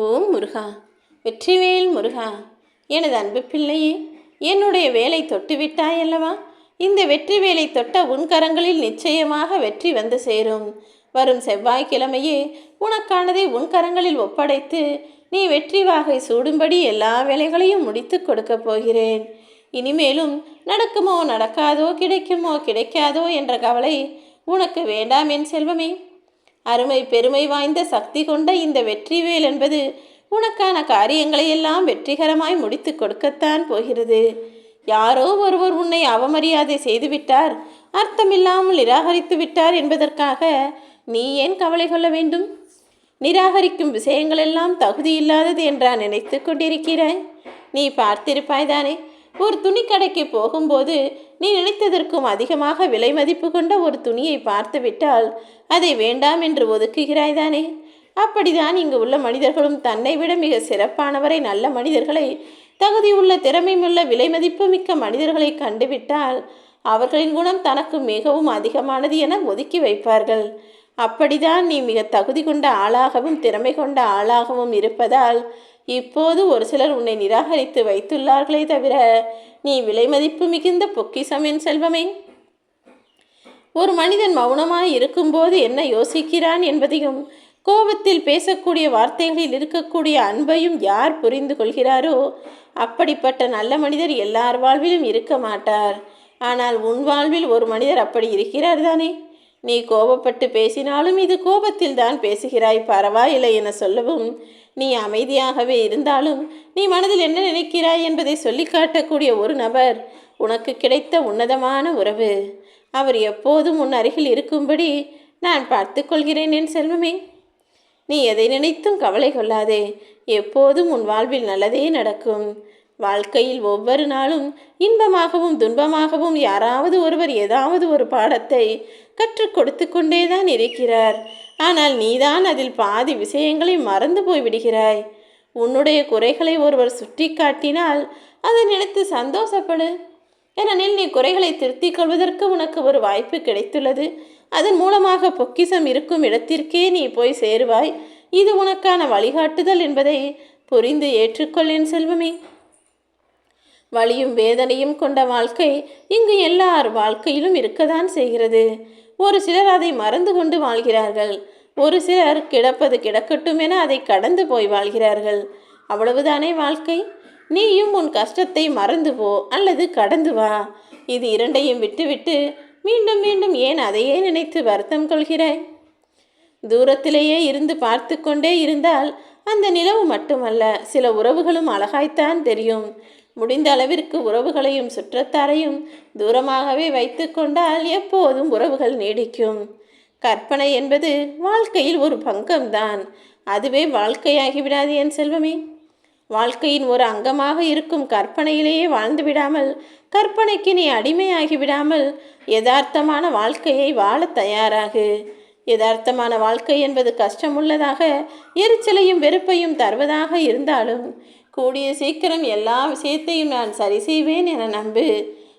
ஓம் முருகா வெற்றிவேல் முருகா எனது அன்பு பிள்ளையே என்னுடைய வேலை தொட்டுவிட்டாய் அல்லவா இந்த வெற்றி வேலை தொட்ட உன் கரங்களில் நிச்சயமாக வெற்றி வந்து சேரும். வரும் செவ்வாய்க்கிழமையே உனக்கானதை உன் கரங்களில் ஒப்படைத்து நீ வெற்றி வாகை சூடும்படி எல்லா வேலைகளையும் முடித்து கொடுக்கப் போகிறேன். இனிமேலும் நடக்குமோ நடக்காதோ கிடைக்குமோ கிடைக்காதோ என்ற கவலை உனக்கு வேண்டாம் என் செல்வமே. அருமை பெருமை வாய்ந்த சக்தி கொண்ட இந்த வெற்றிவேல் என்பது உனக்கான காரியங்களை எல்லாம் வெற்றிகரமாய் முடித்து கொடுக்கத்தான் போகிறது. யாரோ ஒருவர் உன்னை அவமரியாதை செய்துவிட்டார் அர்த்தமில்லாமல் நிராகரித்து விட்டார் என்பதற்காக நீ ஏன் கவலை கொள்ள வேண்டும்? நிராகரிக்கும் விஷயங்களெல்லாம் தகுதியில்லாதது என்றா நினைத்து கொண்டிருக்கிறாய்? நீ பார்த்திருப்பாய்தானே ஒரு துணிக்கடைக்கு போகும்போது நீ நினைத்ததற்கும் அதிகமாக விலை மதிப்பு கொண்ட ஒரு துணியை பார்த்துவிட்டால் அதை வேண்டாம் என்று ஒதுக்குகிறாய் தானே? அப்படிதான் இங்கு உள்ள மனிதர்களும் தன்னை விட மிக சிறப்பானவரை நல்ல மனிதர்களை தகுதியுள்ள திறமையுள்ள விலை மதிப்பு மிக்க மனிதர்களை கண்டுவிட்டால் அவர்களின் குணம் தனக்கு மிகவும் அதிகமானது என ஒதுக்கி வைப்பார்கள். அப்படிதான் நீ மிக தகுதி கொண்ட ஆளாகவும் திறமை கொண்ட ஆளாகவும் இருப்பதால் இப்போது ஒரு சிலர் உன்னை நிராகரித்து வைத்துள்ளார்களே தவிர நீ விலை மதிப்பு மிகுந்த பொக்கிசம் என் செல்வமே. ஒரு மனிதன் மௌனமாய் இருக்கும்போது என்ன யோசிக்கிறான் என்பதையும் கோபத்தில் பேசக்கூடிய வார்த்தைகளில் இருக்கக்கூடிய அன்பையும் யார் புரிந்து கொள்கிறாரோ அப்படிப்பட்ட நல்ல மனிதர் எல்லார் வாழ்விலும் இருக்க மாட்டார். ஆனால் உன் வாழ்வில் ஒரு மனிதர் அப்படி இருக்கிறார் தானே? நீ கோபப்பட்டு பேசினாலும் இது கோபத்தில் தான் பேசுகிறாய் பரவாயில்லை என சொல்லவும் நீ அமைதியாகவே இருந்தாலும் நீ மனதில் என்ன நினைக்கிறாய் என்பதை சொல்லி காட்டக்கூடிய ஒரு நபர் உனக்கு கிடைத்த உன்னதமான உறவு. அவர் எப்போதும் உன் அருகில் இருக்கும்படி நான் பார்த்துக்கொள்கிறேன் என் செல்வமே. நீ எதை நினைத்தும் கவலை கொள்ளாதே. எப்போதும் உன் வாழ்வில் நல்லதே நடக்கும். வாழ்க்கையில் ஒவ்வொரு நாளும் இன்பமாகவும் துன்பமாகவும் யாராவது ஒருவர் ஏதாவது ஒரு பாடத்தை கற்றுக் கொடுத்து கொண்டேதான் இருக்கிறார். ஆனால் நீதான் அதில் பாதி விஷயங்களை மறந்து போய் விடுகிறாய் உன்னுடைய குறைகளை ஒருவர் சுட்டி காட்டினால் அதை நினைத்து சந்தோஷப்படு. ஏனெனில் நீ குறைகளை திருத்திக் கொள்வதற்கு உனக்கு ஒரு வாய்ப்பு கிடைத்துள்ளது. அதன் மூலமாக பொக்கிசம் இருக்கும் இடத்திற்கே நீ போய் சேருவாய். இது உனக்கான வழிகாட்டுதல் என்பதை புரிந்து ஏற்றுக்கொள் என் செல்வமே. வலியும் வேதனையும் கொண்ட வாழ்க்கை இங்கு எல்லார் வாழ்க்கையிலும் இருக்கத்தான் செய்கிறது. ஒரு சிலர் அதை மறந்து கொண்டு வாழ்கிறார்கள். ஒரு சிலர் கிடப்பது கிடக்கட்டும் என அதை கடந்து போய் வாழ்கிறார்கள். அவ்வளவுதானே வாழ்க்கை? நீயும் உன் கஷ்டத்தை மறந்து போ அல்லது கடந்து வா. இது இரண்டையும் விட்டுவிட்டு மீண்டும் மீண்டும் ஏன் அதையே நினைத்து வருத்தம் கொள்கிறாய்? தூரத்திலேயே இருந்து பார்த்து கொண்டே இருந்தால் அந்த நிலவு மட்டுமல்ல சில உறவுகளும் அழகாய்த்தான் தெரியும். முடிந்த அளவிற்கு உறவுகளையும் சுற்றத்தாரையும் தூரமாகவே வைத்து கொண்டால் எப்போதும் உறவுகள் நீடிக்கும். கற்பனை என்பது வாழ்க்கையில் ஒரு பங்கம்தான். அதுவே வாழ்க்கையாகிவிடாது என் செல்வமே. வாழ்க்கையின் ஒரு அங்கமாக இருக்கும் கற்பனையிலேயே வாழ்ந்து விடாமல் கற்பனைக்கு நீ அடிமையாகி விடாமல் யதார்த்தமான வாழ்க்கையை வாழ தயாராகு. யதார்த்தமான வாழ்க்கை என்பது கஷ்டமுள்ளதாக எரிச்சலையும் வெறுப்பையும் தருவதாக இருந்தாலும் கூடிய சீக்கிரம் எல்லா விஷயத்தையும் நான் சரி செய்வேன் என நம்பு.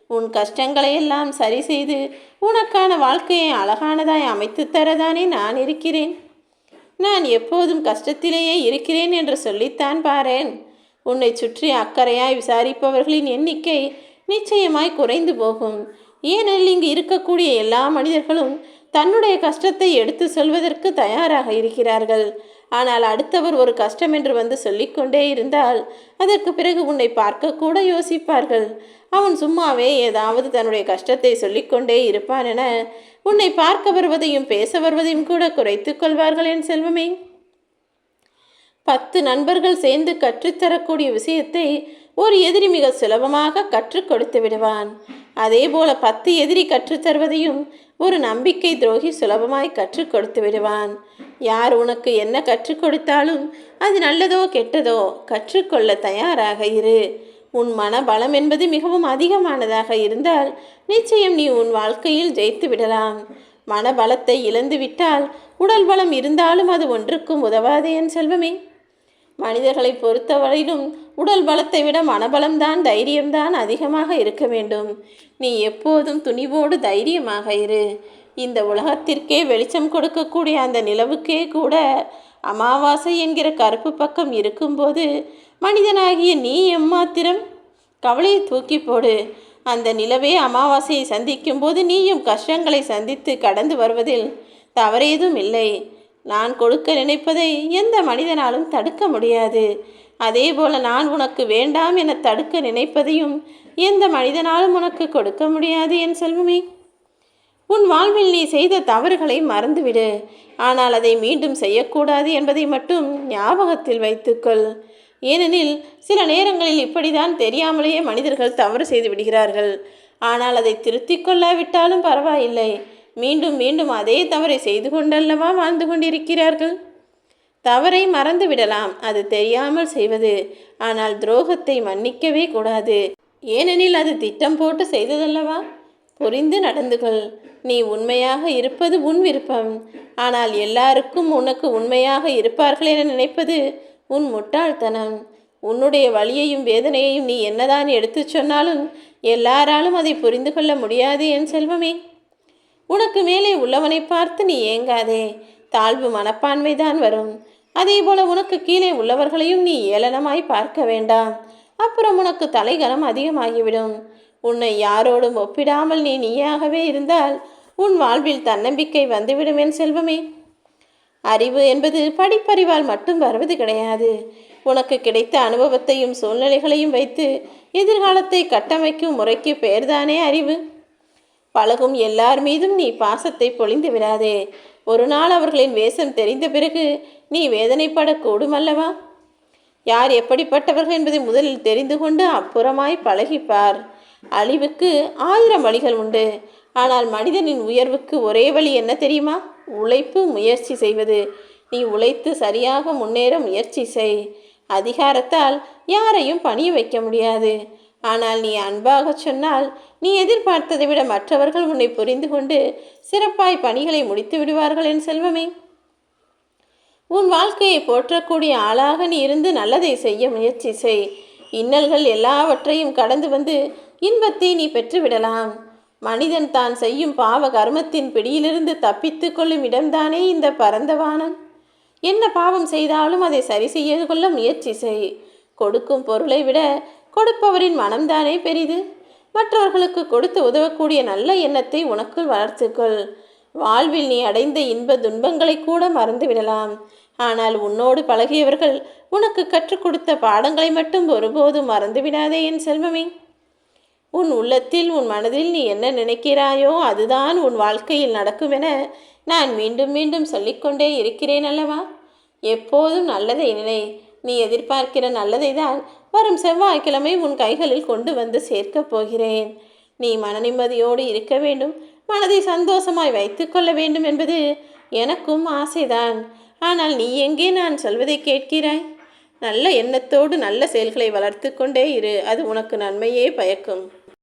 உன் கஷ்டங்களை எல்லாம் சரி செய்து உனக்கான வாழ்க்கையை அழகானதாய் அமைத்து தரதானே நான் இருக்கிறேன். நான் எப்போதும் கஷ்டத்திலேயே இருக்கிறேன் என்று சொல்லித்தான் பாரேன். உன்னை சுற்றி அக்கறையாய் விசாரிப்பவர்களின் எண்ணிக்கை நிச்சயமாய் குறைந்து போகும். ஏனெனில் இங்கு இருக்கக்கூடிய எல்லா மனிதர்களும் தன்னுடைய கஷ்டத்தை எடுத்து சொல்வதற்கு தயாராக இருக்கிறார்கள். ஆனால் அடுத்தவர் ஒரு கஷ்டம் என்று வந்து சொல்லிக்கொண்டே இருந்தால் அதற்கு பிறகு உன்னை பார்க்க கூட யோசிப்பார்கள். அவன் சும்மாவே ஏதாவது தன்னுடைய கஷ்டத்தை சொல்லிக்கொண்டே இருப்பான் என உன்னை பார்க்க வருவதையும் பேச வருவதையும் கூட குறைத்துக் கொள்வார்கள் என் செல்வமே. பத்து நண்பர்கள் சேர்ந்து கற்றுத்தரக்கூடிய விஷயத்தை ஒரு எதிரி மிக சுலபமாக கற்றுக் கொடுத்து விடுவான். அதே போல பத்து எதிரி கற்றுத்தருவதையும் ஒரு நம்பிக்கை துரோகி சுலபமாய் கற்றுக் கொடுத்து விடுவான். யார் உனக்கு என்ன கற்றுக் கொடுத்தாலும் அது நல்லதோ கெட்டதோ கற்றுக்கொள்ள தயாராக இரு. உன் மனபலம் என்பது மிகவும் அதிகமானதாக இருந்தால் நிச்சயம் நீ உன் வாழ்க்கையில் ஜெயித்து விடலாம். மனபலத்தை இழந்து விட்டால் உடல் பலம் இருந்தாலும் அது ஒன்றுக்கும் உதவாது என் செல்வமே. மனிதர்களை பொறுத்தவரையிலும் உடல் பலத்தை விட மனபலம்தான் தைரியம்தான் அதிகமாக இருக்க வேண்டும். நீ எப்போதும் துணிவோடு தைரியமாக இரு. இந்த உலகத்திற்கே வெளிச்சம் கொடுக்கக்கூடிய அந்த நிலவுக்கே கூட அமாவாசை என்கிற கருப்பு பக்கம் இருக்கும்போது மனிதனாகிய நீ எம்மாத்திரம்? கவலையை தூக்கி போடு. அந்த நிலவே அமாவாசையை சந்திக்கும் போது நீயும் கஷ்டங்களை சந்தித்து கடந்து வருவதில் தவறேதும் இல்லை. நான் கொடுக்க நினைப்பதை எந்த மனிதனாலும் தடுக்க முடியாது. அதே போல நான் உனக்கு வேண்டாம் என தடுக்க நினைப்பதையும் எந்த மனிதனாலும் உனக்கு கொடுக்க முடியாது என் செல்வமே. உன் வாழ்வில் நீ செய்த தவறுகளை மறந்துவிடு. ஆனால் அதை மீண்டும் செய்யக்கூடாது என்பதை மட்டும் ஞாபகத்தில் வைத்துக்கொள். ஏனெனில் சில நேரங்களில் இப்படிதான் தெரியாமலேயே மனிதர்கள் தவறு செய்து விடுகிறார்கள். ஆனால் அதை திருத்திக் கொள்ளாவிட்டாலும் பரவாயில்லை. மீண்டும் மீண்டும் அதே தவறை செய்து கொண்டல்லவா வாழ்ந்து கொண்டிருக்கிறார்கள்? தவறை மறந்து விடலாம். அது தெரியாமல் செய்வது. ஆனால் துரோகத்தை மன்னிக்கவே கூடாது. ஏனெனில் அது திட்டம் போட்டு செய்ததல்லவா? புரிந்து நடந்து கொள் நீ உண்மையாக இருப்பது உன் விருப்பம். ஆனால் எல்லாருக்கும் உனக்கு உண்மையாக இருப்பார்கள் என நினைப்பது உன் முட்டாள்தனம். உன்னுடைய வலியையும் வேதனையையும் நீ என்னதான் எடுத்துச் சொன்னாலும் எல்லாராலும் அதை புரிந்து கொள்ள முடியாது என் செல்வமே. உனக்கு மேலே உள்ளவனை பார்த்து நீ ஏங்காதே. தாழ்வு மனப்பான்மைதான் வரும். அதே போல உனக்கு கீழே உள்ளவர்களையும் நீ ஏளனமாய் பார்க்க வேண்டாம். அப்புறம் உனக்கு தலைகனம் அதிகமாகிவிடும். உன்னை யாரோடும் ஒப்பிடாமல் நீ நீயாகவே இருந்தால் உன் வாழ்வில் தன்னம்பிக்கை வந்துவிடும் என் செல்வமே. அறிவு என்பது படிப்பறிவால் மட்டும் வருவது கிடையாது. உனக்கு கிடைத்த அனுபவத்தையும் சூழ்நிலைகளையும் வைத்து எதிர்காலத்தை கட்டமைக்கும் முறைக்கு பெயர்தானே அறிவு. பழகும் எல்லார் மீதும் நீ பாசத்தை பொழிந்து விடாதே. ஒரு நாள் அவர்களின் வேஷம் தெரிந்த பிறகு நீ வேதனைப்படக்கூடும் அல்லவா? யார் எப்படிப்பட்டவர்கள் என்பதை முதலில் தெரிந்து கொண்டு அப்புறமாய் பழகிப்பார். அழிவுக்கு ஆயிரம் வழிகள் உண்டு. ஆனால் மனிதனின் உயர்வுக்கு ஒரே வழி என்ன தெரியுமா? உழைப்பு முயற்சி செய்வது. நீ உழைத்து சரியாக முன்னேற முயற்சி செய். அதிகாரத்தால் யாரையும் பணிய வைக்க முடியாது. ஆனால் நீ அன்பாக சொன்னால் நீ எதிர்பார்த்ததை விட மற்றவர்கள் உன்னை புரிந்து கொண்டு சிறப்பாய் பணிகளை முடித்து விடுவார்கள் என் செல்வமே. உன் வாழ்க்கையை போற்றக்கூடிய ஆளாக நீ இருந்து நல்லதை செய்ய முயற்சி செய். இன்னல்கள் எல்லாவற்றையும் கடந்து வந்து இன்பத்தை நீ பெற்றுவிடலாம். மனிதன் தான் செய்யும் பாவ கர்மத்தின் பிடியிலிருந்து தப்பித்து கொள்ளும் இடம்தானே இந்த பரந்த வானம் என்ன பாவம் செய்தாலும் அதை சரி செய்ய கொள்ள முயற்சி செய். கொடுக்கும் பொருளை விட கொடுப்பவரின் மனம்தானே பெரிது. மற்றவர்களுக்கு கொடுத்து உதவக்கூடிய நல்ல எண்ணத்தை உனக்குள் வளர்த்துக்கொள். வாழ்வில் நீ அடைந்த இன்ப துன்பங்களை கூட மறந்து விடலாம். ஆனால் உன்னோடு பழகியவர்கள் உனக்கு கற்றுக் கொடுத்த பாடங்களை மட்டும் ஒருபோதும் மறந்துவிடாதே என் செல்வமே. உன் உள்ளத்தில் உன் மனதில் நீ என்ன நினைக்கிறாயோ அதுதான் உன் வாழ்க்கையில் நடக்கும் என நான் மீண்டும் மீண்டும் சொல்லிக்கொண்டே இருக்கிறேன் அல்லவா? எப்போதும் நல்லதை நினை. நீ எதிர்பார்க்கிற நல்லதை தான் வரும் செவ்வாய்க்கிழமை உன் கைகளில் கொண்டு வந்து சேர்க்கப் போகிறேன். நீ மன நிம்மதியோடு இருக்க வேண்டும். மனதை சந்தோஷமாய் வைத்துக்கொள்ள வேண்டும் என்பது எனக்கும் ஆசைதான். ஆனால் நீ எங்கே நான் சொல்வதை கேட்கிறாய்? நல்ல எண்ணத்தோடு நல்ல செயல்களை வளர்த்து கொண்டே இரு. அது உனக்கு நன்மையே பயக்கும்.